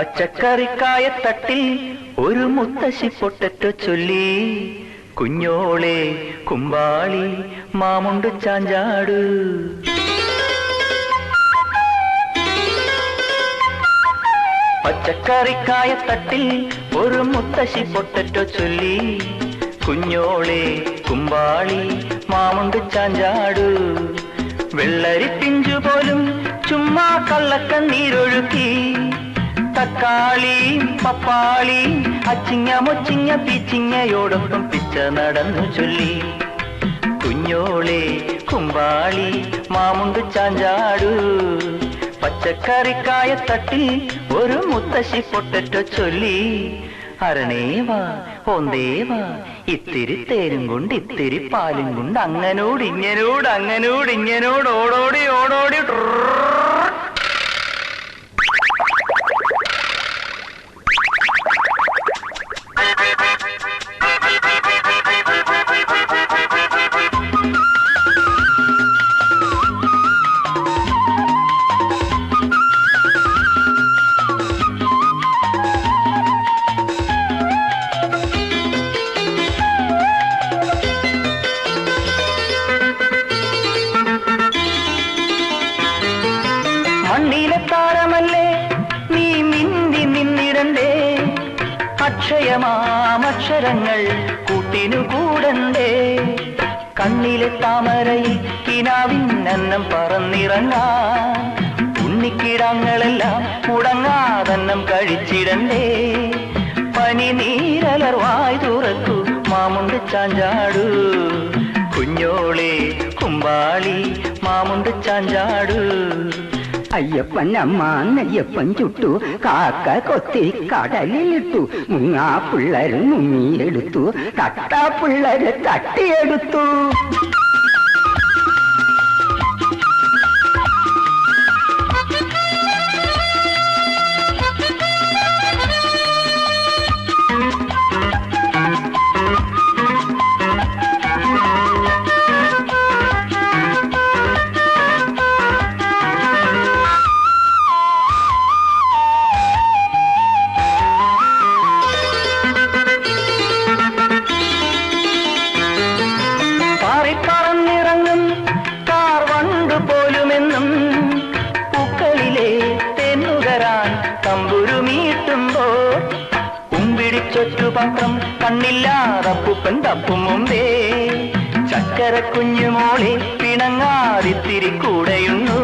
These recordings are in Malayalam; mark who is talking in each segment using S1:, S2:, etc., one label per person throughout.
S1: പച്ചക്കറിക്കായത്തട്ടിൽ ഒരു മുത്തശ്ശി പൊട്ടറ്റോ ചൊല്ലി. കുഞ്ഞോളെ കുമ്പാളി മാമുണ്ട് ചാഞ്ചാട്. പച്ചക്കറിക്കായത്തട്ടിൽ ഒരു മുത്തശ്ശി പൊട്ടറ്റോ ചൊല്ലി. കുഞ്ഞോളെ കുമ്പാളി മാമുണ്ട് ചാഞ്ചാട്. വെള്ളരി പിഞ്ചു പോലും ചുമ്മാ കള്ളക്കണ്ണീരൊഴുക്കി. തക്കാളി പപ്പാളി അച്ചിങ്ങ മൊച്ചിങ്ങ പീച്ചിങ്ങയോടൊപ്പം പിച്ച നടന്നു ചൊല്ലി. കുഞ്ഞോളെ കുമ്പാളി മാമുണ്ട് ചാഞ്ചാടു. പച്ചക്കറിക്കായ തട്ടി ഒരു മുത്തശ്ശി പൊട്ടറ്റോ ചൊല്ലി. അരണേവാ ഒന്നേവാ ഇത്തിരി തേരും കൊണ്ട് ഇത്തിരി പാലും കൊണ്ട് അങ്ങനോട് ഇങ്ങനോട് അങ്ങനോട് ഇങ്ങനോട് ഓടോടി ഓടോടി ട്രർ. അക്ഷയമാമക്ഷരങ്ങൾ കൂട്ടിനു കൂടണ്ടേ? കണ്ണിലെ താമരയിൽ കിനാവിൻ അന്നം ഉണ്ണിക്കിടങ്ങളെല്ലാം മുടങ്ങാതന്നം കഴിച്ചിടണ്ടേ? പനി നീരലർവായി തുറക്കു മാമുണ്ട് ചാഞ്ചാടു. കുഞ്ഞോളെ കുമ്പാളി മാമുണ്ട് ചാഞ്ചാടു.
S2: അയ്യപ്പൻ അമ്മ നെയ്യപ്പൻ ചുട്ടു കാക്ക കൊത്തി കടലിലിട്ടു മുങ്ങാ പിള്ളേർ മുങ്ങിയെടുത്തു തട്ടാ പിള്ളേര് തട്ടിയെടുത്തു.
S1: തമ്പുരുമീട്ടുമ്പോൾ ഉമ്പിടിച്ചൊറ്റു പത്രം കണ്ണില്ലാതപ്പുപ്പൻ തപ്പും മുമ്പേ. ചക്കര കുഞ്ഞുമോളെ പിണങ്ങാതിത്തിരി കൂടെയുന്നു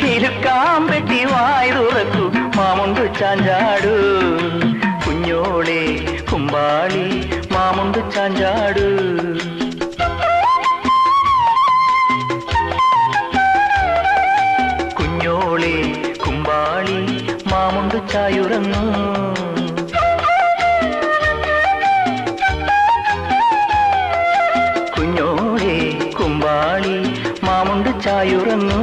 S1: കിലുക്കാമ്പെട്ടി വായ് തുറക്കു മാമുണ്ടു ചാഞ്ചാടു. കുഞ്ഞോളെ കുമ്പാളി മാമുണ്ടു ചാഞ്ചാടു. ചായുറങ്ങൂ കുഞ്ഞോളെ കുമ്പാളി മാമുണ്ട് ചായുറങ്ങൂ.